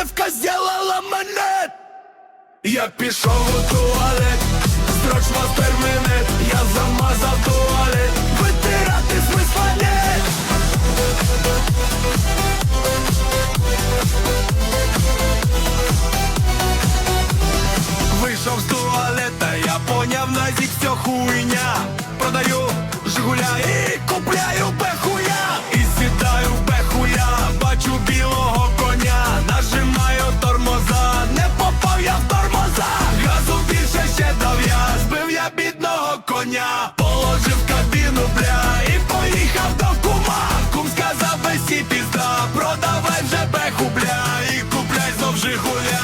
девка зробила мене. Я пішов у туалет, строч мастер мене, я замазав туалет, витирати смисла нет. Вийшов з туалета, я поняв на назік все хуйня я бідного коня, положив кабіну, бля, і поїхав до кума. Кум сказав весі пізда, продавай вже беху, бля, і купляй знов жигуля.